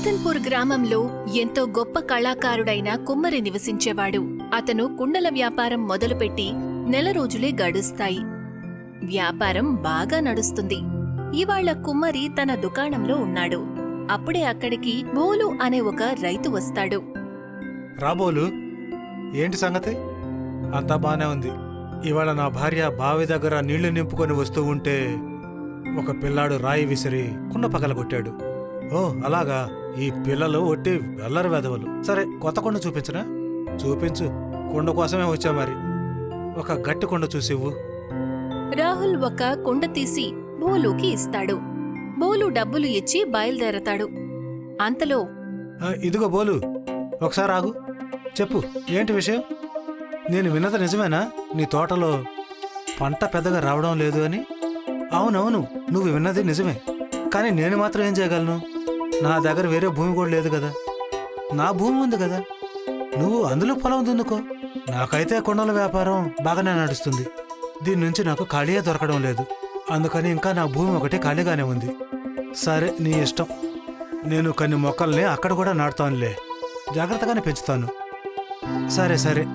సుల్తాన్పూర్ గ్రామంలో ఎంతో గొప్ప కళాకారుడైన కుమ్మరి నివసించేవాడు. అతను కుండల వ్యాపారం మొదలుపెట్టి నెల రోజులే గడుస్తాయి. వ్యాపారం బాగా నడుస్తుంది. ఇవాళ కుమ్మరి తన దుకాణంలో ఉన్నాడు. అప్పుడే అక్కడికి బోలు అనే ఒక రైతు వస్తాడు. రాబోలు ఏంటి సంగతి? అంతా బానే ఉంది. ఇవాళ నా భార్య బావి దగ్గర నీళ్ళు నింపుకొని వస్తూ ఉంటే ఒక పిల్లాడు రాయి విసిరి కుండ పగలగొట్టాడు. ఓ అలాగా? ఈ పిల్లలు ఒట్టి వెల్లరి వెదవలు సరే కొత్త కొండ చూపించనా? చూపించు. కుండ కోసమే వచ్చా మరి. ఒక గట్టి కొండ చూసివ్వు. రాహుల్ ఒక కుండ తీసి బోలుకి ఇస్తాడు. బోలు డబ్బులు ఇచ్చి బయలుదేరతాడు. అంతలో ఆ, ఇదిగో బోలు. ఒకసారి ఆగు. చెప్పు ఏంటి విషయం? నేను విన్నది నిజమేనా? నీ తోటలో పంట పెద్దగా రావడం లేదు అని? అవునవును నువ్వు విన్నది నిజమే. కానీ నేను మాత్రం ఏం చేయగలను? నా దగ్గర వేరే భూమి కూడా లేదు కదా. నా భూమి ఉంది కదా. నువ్వు అందులో పొలం దున్నుకో నాకైతే కొండల వ్యాపారం బాగానే నడుస్తుంది. దీని నుంచి నాకు ఖాళీయే దొరకడం లేదు. అందుకని ఇంకా నా భూమి ఒకటి ఖాళీగానే ఉంది. సరే నీ ఇష్టం. నేను కొన్ని మొక్కల్ని అక్కడ కూడా నాటుతానులే. జాగ్రత్తగానే పెంచుతాను. సరే సరే.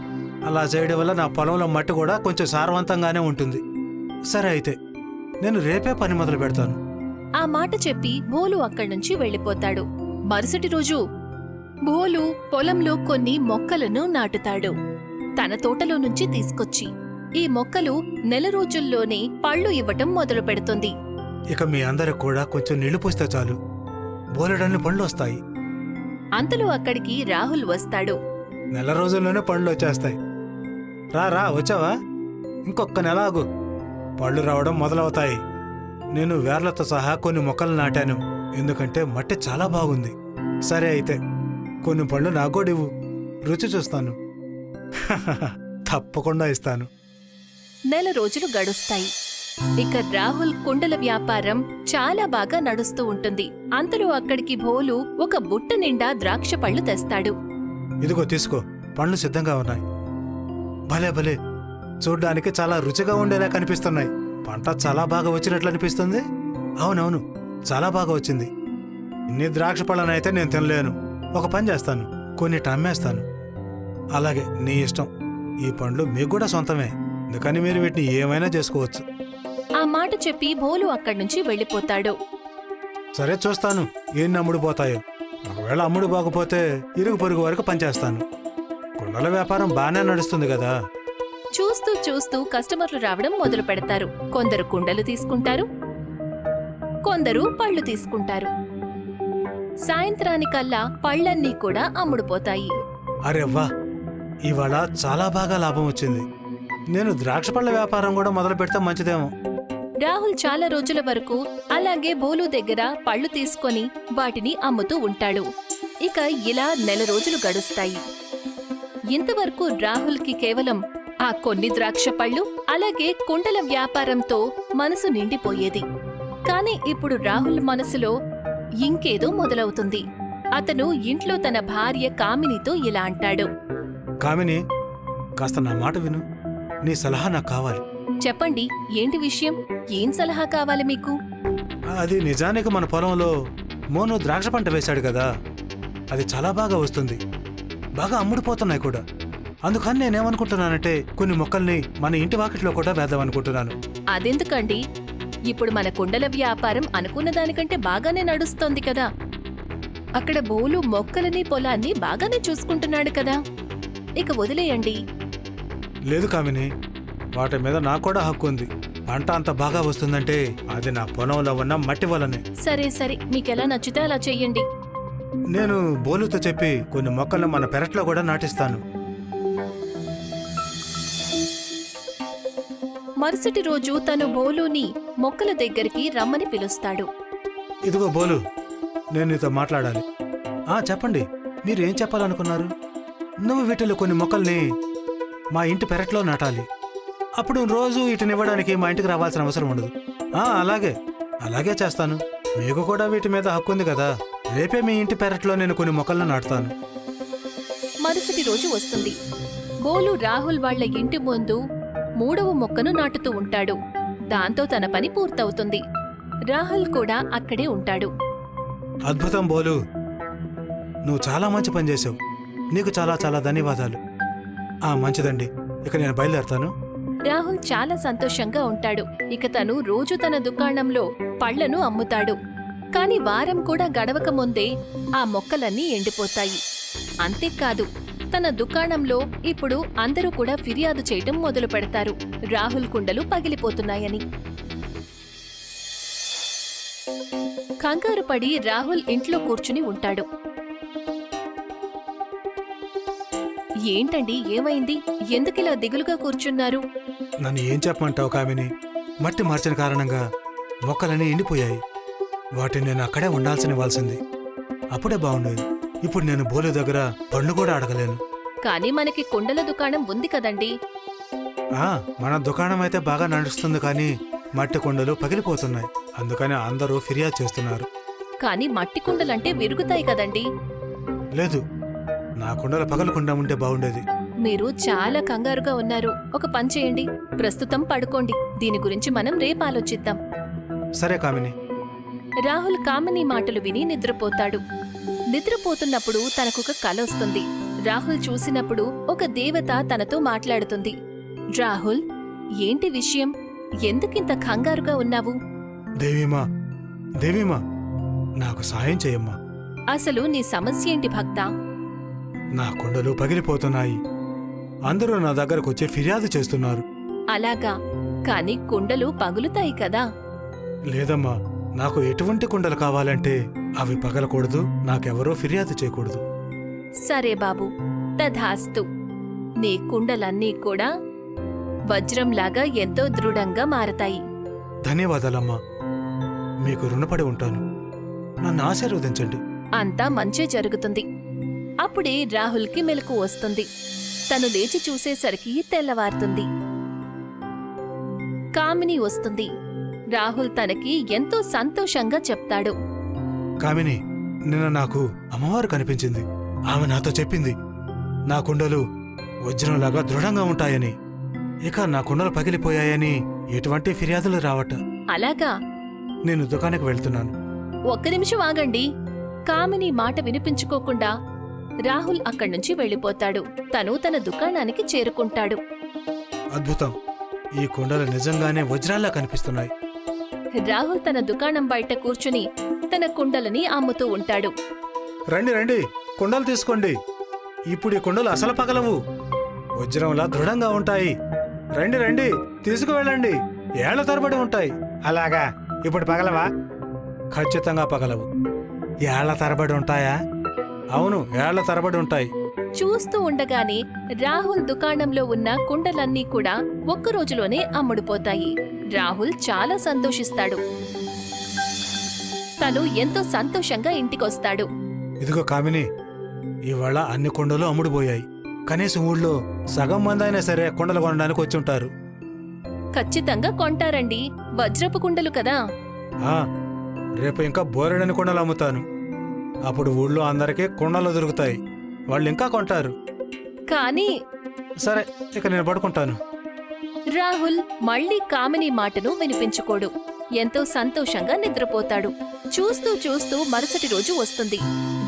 అలా చేయడం వల్ల నా పొలంలో మట్టి కూడా కొంచెం సారవంతంగానే ఉంటుంది. సరే అయితే నేను రేపే పని మొదలు పెడతాను ఆ మాట చెప్పి భోలు అక్కడ్నుంచి వెళ్ళిపోతాడు. మరుసటి రోజు భోలు పొలంలో కొన్ని మొక్కలను నాటుతాడు. తన తోటలో నుంచి తీసుకొచ్చి ఈ మొక్కలు నెల రోజుల్లోనే పళ్ళు ఇవ్వటం మొదలు పెడుతుంది. ఇక మీ అందరికి కూడా కొంచెం నీళ్ళు పోస్తే చాలు. బోలెడన్ని పండ్లు వస్తాయి. అంతలో అక్కడికి రాహుల్ వస్తాడు. నెల రోజుల్లోనే పండ్లు వచ్చేస్తాయి. రా రా వచ్చావా? ఇంకొక నెల ఆగు. పళ్ళు రావడం మొదలవుతాయి. నేను వేర్లతో సహా కొన్ని మొక్కలు నాటాను. ఎందుకంటే మట్టి చాలా బాగుంది. సరే అయితే కొన్ని పళ్ళు ఇవ్వు. రుచి చూస్తాను. తప్పకుండా ఇస్తాను. నెల రోజులు గడుస్తాయి. ఇక రాహుల్ కుండల వ్యాపారం చాలా బాగా నడుస్తూ ఉంటుంది. అంతలో అక్కడికి భోలు ఒక బుట్ట నిండా ద్రాక్ష పళ్ళు తెస్తాడు. ఇదిగో తీసుకో పండ్లు సిద్ధంగా ఉన్నాయి. భలే భలే. చూడ్డానికి చాలా రుచిగా ఉండేలా కనిపిస్తున్నాయి. పంట చాలా బాగా వచ్చినట్లు అనిపిస్తుంది? అవునవును చాలా బాగా వచ్చింది. ఇన్ని ద్రాక్ష పళ్ళనైతే నేను తినలేను. ఒక పని చేస్తాను కొన్ని అమ్మేస్తాను అలాగే నీ ఇష్టం. ఈ పండ్లు మీకు కూడా సొంతమే. అందుకని మీరు వీటిని ఏమైనా చేసుకోవచ్చు. ఆ మాట చెప్పి భోలు అక్కడి నుంచి వెళ్ళిపోతాడు. సరే చూస్తాను ఏం అమ్ముడు పోతాయో. ఒకవేళ అమ్ముడు బాగపోతే ఇరుగు పొరుగు వరకు పనిచేస్తాను. కుండల వ్యాపారం బాగానే నడుస్తుంది కదా. చూస్తూ చూస్తూ కస్టమర్లు రావడం మొదలు పెడతారు. కొందరు కుండలు తీసుకుంటారు. కొందరు పళ్ళు తీసుకుంటారు. సాయంత్రానికల్లా పళ్ళన్నీ కూడా అమ్ముడుపోతాయి. అరే వా ఇవాళ చాలా బాగా లాభం వచ్చింది. నేను ద్రాక్ష పళ్ళ వ్యాపారం కూడా మొదలు పెడితే మంచిదేమో. రాహుల్ చాలా రోజుల వరకు అలాగే బోలు దగ్గర పళ్ళు తీసుకొని వాటిని అమ్ముతూ ఉంటాడు. ఇక ఇలా నెల రోజులు గడుస్తాయి. ఇంతవరకు రాహుల్కి కేవలం ఆ కొన్ని ద్రాక్ష పళ్ళు అలాగే కుండల వ్యాపారంతో మనసు నిండిపోయేది. కాని ఇప్పుడు రాహుల్ మనసులో ఇంకేదో మొదలవుతుంది. అతను ఇంట్లో తన భార్య కామినితో ఇలా అంటాడు. కామిని కాస్త నా మాట విను. నీ సలహా నాకు కావాలి. చెప్పండి ఏంటి విషయం? ఏం సలహా కావాలి మీకు? అది నిజానికి మన పొలంలో మోను ద్రాక్ష పంట వేశాడు కదా. అది చాలా బాగా వస్తుంది. బాగా అమ్ముడుపోతున్నాయి కూడా. అందుకని నేనేమనుకుంటున్నానంటే కొన్ని మొక్కల్ని మన ఇంటి వాకిట్లో కూడా వేద్దామనుకుంటున్నాను. అదెందుకండి? ఇప్పుడు మన కుండల వ్యాపారం అనుకున్న దానికంటే బాగానే నడుస్తోంది కదా. అక్కడ బోలు మొక్కలని పొలాన్ని బాగానే చూసుకుంటున్నాడు కదా. ఇక వదిలేయండి. లేదు కామిని వాటి మీద నాకు కూడా హక్కు ఉంది. పంట అంత బాగా వస్తుందంటే అది నా పొలంలో ఉన్న మట్టి వల్లనే సరే సరే మీకెలా నచ్చితే అలా చెయ్యండి. నేను బోలుతో చెప్పి కొన్ని మొక్కలను మన పెరట్లో కూడా నాటిస్తాను. మరుసటి రోజు తను బోలుని మొక్కల దగ్గరికి రమ్మని పిలుస్తాడు. ఇదిగో బోలు నేను నీతో మాట్లాడాలి. ఆ చెప్పండి మీరు ఏం చెప్పాలనుకున్నారు? నువ్వు వీటిలో కొన్ని మొక్కల్ని మా ఇంటి పెరట్లో నాటాలి. అప్పుడు రోజు వీటినివ్వడానికి మా ఇంటికి రావాల్సిన అవసరం ఉండదు. ఆ అలాగే అలాగే చేస్తాను. మీకు కూడా వీటి మీద హక్కు ఉంది కదా. రేపే మీ ఇంటి పెరట్లో నేను కొన్ని మొక్కలను నాటుతాను. మరుసటి రోజు వస్తుంది. బోలు రాహుల్ వాళ్ళ ఇంటి ముందు మూడవ మొక్కను నాటుతూ ఉంటాడు. దాంతో తన పని పూర్తవుతుంది. రాహుల్ కూడా అక్కడే ఉంటాడు. అద్భుతం బోలు. నువ్వు చాలా మంచి పని చేసావు నీకు చాలా చాలా ధన్యవాదాలు. ఆ మంచిదండి. ఇక నేను బయలుదేరుతాను. రాహుల్ చాలా సంతోషంగా ఉంటాడు. ఇక తను రోజు తన దుకాణంలో పళ్ళను అమ్ముతాడు. కాని వారం కూడా గడవక ముందే ఆ మొక్కలన్నీ ఎండిపోతాయి. అంతేకాదు తన దుకాణంలో ఇప్పుడు అందరూ కూడా ఫిర్యాదు చేయటం మొదలు పెడతారు. రాహుల్ కుండలు పగిలిపోతున్నాయని. కంగారు పడి రాహుల్ ఇంట్లో కూర్చుని ఉంటాడు. ఏంటండి ఏమైంది? ఎందుకిలా దిగులుగా కూర్చున్నారు? నన్ను ఏం చెప్పమంటావు కామిని? మట్టి మార్చిన కారణంగా మొక్కలన్నీ ఎండిపోయాయి. వాటిని నేను అక్కడే ఉండాల్సిన ఇవ్వాల్సింది అప్పుడే బాగుండేది. ఇప్పుడు నేను బోలు దగ్గర పండు కూడా అడగలేను కానీ మనకి కుండల దుకాణం ఉంది కదండి. ఆ మన దుకాణం అయితే బాగా నడుస్తుంది కానీ మట్టి కుండలు పగిలిపోతున్నాయి. అందుకని అందరూ ఫిర్యాదు చేస్తున్నారు. కానీ మట్టి కుండలంటే విరుగుతాయి కదండి. లేదు నా కుండలు పగలకుండా ఉంటే బాగుండేది. మీరు చాలా కంగారుగా ఉన్నారు. ఒక పని చేయండి. ప్రస్తుతం పడుకోండి. దీని గురించి మనం రేపు ఆలోచిద్దాం. సరే కామిని. రాహుల్ కామిని మాటలు విని నిద్రపోతాడు. నిద్రపోతున్నప్పుడు తనకొక కల వస్తుంది. రాహుల్ చూసినప్పుడు ఒక దేవత తనతో మాట్లాడుతుంది. రాహుల్ ఏంటి విషయం? ఎందుకింత కంగారుగా ఉన్నావు? దేవీమా దేవీమా నాకు సాయం చేయమ్మా. అసలు నీ సమస్య ఏంటి భక్తా? నా కుండలు పగిలిపోతున్నాయి. అందరూ నా దగ్గరకు వచ్చి ఫిర్యాదు చేస్తున్నారు. అలాగా. కాని కుండలు పగులుతాయి కదా. లేదమ్మా నాకు ఎటువంటి కుండలు కావాలంటే అవి పగలకూడదు నాకెవరూ ఫిర్యాదు చేయకూడదు. సరే బాబు తధాస్తు నీ కుండలన్నీ కూడా వజ్రంలాగా ఎంతో దృఢంగా మారతాయి. ధన్యవాదాలమ్మా. మీకు రుణపడి ఉంటాను. నన్ను ఆశీర్వదించండి. అంతా మంచే జరుగుతుంది. అప్పుడే రాహుల్కి మెలకు వస్తుంది. తను లేచి చూసేసరికి తెల్లవారుతుంది. కామిని వస్తుంది. రాహుల్ తనకి ఎంతో సంతోషంగా చెప్తాడు. కామిని నిన్న నాకు అమ్మవారు కనిపించింది. ఆమె నాతో చెప్పింది నా కుండలు వజ్రంలాగా దృఢంగా ఉంటాయని ఇక నా కుండలు పగిలిపోయాయని ఎటువంటి ఫిర్యాదులు రావట. అలాగా? నేను దుకాణానికి వెళ్తున్నాను. ఒక్క నిమిషం ఆగండి. కామిని మాట వినిపించుకోకుండా రాహుల్ అక్కడి నుంచి వెళ్ళిపోతాడు. తను తన దుకాణానికి చేరుకుంటాడు. అద్భుతం. ఈ కుండలు నిజంగానే వజ్రాల్లా కనిపిస్తున్నాయి. రాహుల్ తన దుకాణం బయట కూర్చుని తన కుండలని అమ్ముతూ ఉంటాడు. రండి రండి. కుండలు తీసుకోండి. ఇప్పుడు ఈ కుండలు అసలు పగలవు. వజ్రంలా దృఢంగా ఉంటాయి. రండి రండి. తీసుకువెళ్ళండి. ఏళ్ళ తరబడి ఉంటాయి. అలాగా? ఇప్పుడు పగలవా? ఖచ్చితంగా పగలవు. ఏళ్ళ తరబడి ఉంటాయా? అవును ఏళ్ళ తరబడి ఉంటాయి. చూస్తూ ఉండగానే రాహుల్ దుకాణంలో ఉన్న కుండలన్నీ కూడా ఒక్క రోజులోనే అమ్ముడుపోతాయి. రాహుల్ చాలా సంతోషిస్తాడు. తను ఎంతో సంతోషంగా ఇంటికొస్తాడు. ఇదిగో కామిని ఇవాళ అన్ని కుండలు అమ్ముడుపోయాయి. కనీసం ఊళ్ళో సగం మంది అయినా సరే కుండలు కొనడానికి వచ్చి ఉంటారు ఖచ్చితంగా కొంటారండి. వజ్రపు కుండలు కదా. ఆ, రేపు ఇంకా బోరెడని కుండలు అమ్ముతాను. అప్పుడు ఊళ్ళో అందరికీ కుండలు దొరుకుతాయి. వాళ్ళు ఇంకా కొంటారు. కానీ సరే ఇక నేను పడుకుంటాను. రాహుల్ మళ్ళీ కామిని మాటను వినిపించుకోడు. ఎంతో సంతోషంగా నిద్రపోతాడు. చూస్తూ చూస్తూ మరుసటి రోజు వస్తుంది.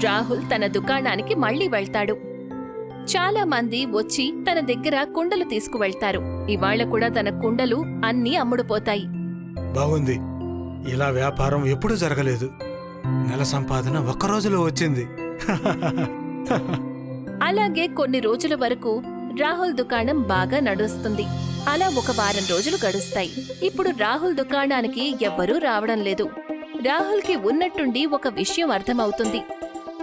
రాహుల్ తన దుకాణానికి మళ్ళీ వెళ్తాడు. చాలా మంది వచ్చి తన దగ్గర కుండలు తీసుకువెళ్తారు. ఇవాళ కూడా తన కుండలు అన్నీ అమ్ముడుపోతాయి. బాగుంది. ఇలా వ్యాపారం ఎప్పుడూ జరగలేదు. నెల సంపాదన ఒక్క రోజులో వచ్చింది. అలాగే కొన్ని రోజుల వరకు రాహుల్ దుకాణం బాగా నడుస్తుంది. అలా ఒక వారం రోజులు గడుస్తాయి. ఇప్పుడు రాహుల్ దుకాణానికి ఎవ్వరూ రావడం లేదు. రాహుల్కి ఉన్నట్టుండి ఒక విషయం అర్థమవుతుంది.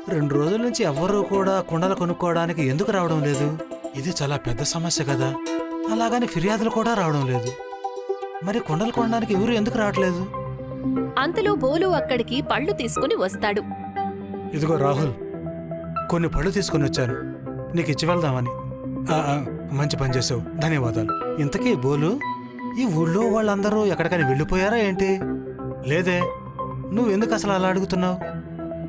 రెండు రోజుల నుంచి ఎవ్వరూ కూడా కుండలు కొనుక్కోవడానికి ఎందుకు రావడం లేదు? ఇది చాలా పెద్ద సమస్య కదా. అలాగని ఫిర్యాదులు కూడా రావడం లేదు. మరి కుండలు కొనడానికి ఎవరు ఎందుకు రావట్లేదు? అంతలో బోలు అక్కడికి పళ్ళు తీసుకుని వస్తాడు. ఇదిగో రాహుల్ కొన్ని పళ్ళు తీసుకుని వచ్చాను. నీకు ఇచ్చి వెళ్దామని. ఆ, ఆ, మంచి పని చేసావు ధన్యవాదాలు. ఇంతకీ బోలు ఈ ఊళ్ళో వాళ్ళందరూ ఎక్కడికైనా వెళ్ళిపోయారా ఏంటి? లేదే. నువ్వు ఎందుకు అసలు అలా అడుగుతున్నావు?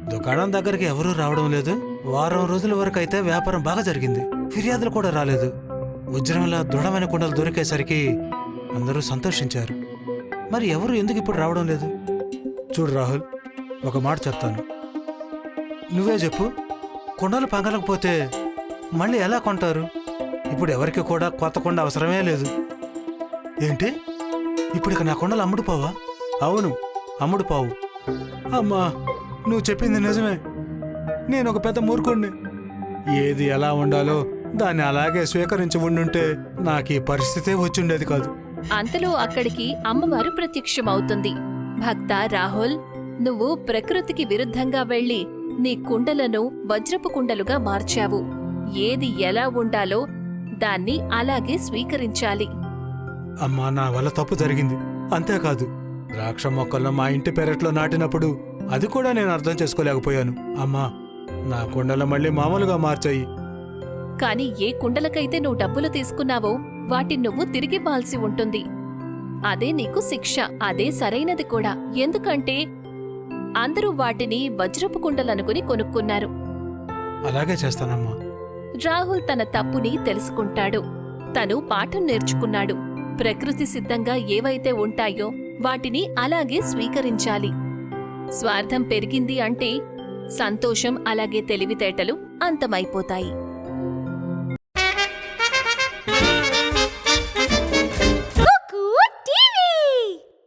దుకాణం దగ్గరికి ఎవరూ రావడం లేదు. వారం రోజుల వరకు అయితే వ్యాపారం బాగా జరిగింది. ఫిర్యాదులు కూడా రాలేదు. వజ్రంలా దృఢమైన కుండలు దొరికేసరికి అందరూ సంతోషించారు. మరి ఎవరు ఎందుకు ఇప్పుడు రావడం లేదు? చూడు రాహుల్ ఒక మాట చెప్తాను. నువ్వే చెప్పు. కొండలు పగలకపోతే మళ్ళీ ఎలా కొంటారు? ఇప్పుడు ఎవరికి కూడా కొత్త కుండ అవసరమే లేదు. ఏంటి? ఇప్పుడు ఇక నా కుండలు అమ్ముడుపోవా అవును అమ్ముడుపోవు అమ్మా నువ్వు చెప్పింది నిజమే. నేను ఒక పెద్ద మూర్ఖుణ్ణి. ఏది ఎలా ఉండాలో దాన్ని అలాగే స్వీకరించి ఉండుంటే నాకు ఈ పరిస్థితే వచ్చిండేది కాదు. అంతలో అక్కడికి అమ్మవారు ప్రత్యక్షమవుతుంది. భక్త రాహుల్ నువ్వు ప్రకృతికి విరుద్ధంగా వెళ్ళి నీ కుండలను వజ్రపు కుండలుగా మార్చావు. ఏది ఎలా ఉండాలో దాన్ని అలాగే స్వీకరించాలి. అమ్మా నా వల్ల తప్పు జరిగింది. అంతేకాదు ద్రాక్ష మొక్కలను మా ఇంటి పెరట్లో నాటినప్పుడు అది కూడా నేను అర్థం చేసుకోలేకపోయాను. అమ్మా నా కుండలు మళ్ళీ మామూలుగా మార్చాయి. కాని ఏ కుండలకైతే నువ్వు డబ్బులు తీసుకున్నావో వాటిని నువ్వు తిరిగివ్వాల్సి ఉంటుంది. అదే నీకు శిక్ష అదే సరైనది కూడా. ఎందుకంటే అందరూ వాటిని వజ్రపు కుండలనుకుని కొనుక్కున్నారు. అలాగే చేస్తానమ్మా. రాహుల్ తన తప్పుని తెలుసుకుంటాడు. తను పాఠం నేర్చుకున్నాడు. ప్రకృతి సిద్ధంగా ఏవైతే ఉంటాయో వాటిని అలాగే స్వీకరించాలి. స్వార్థం పెరిగింది అంటే సంతోషం అలాగే తెలివితేటలు అంతమైపోతాయి.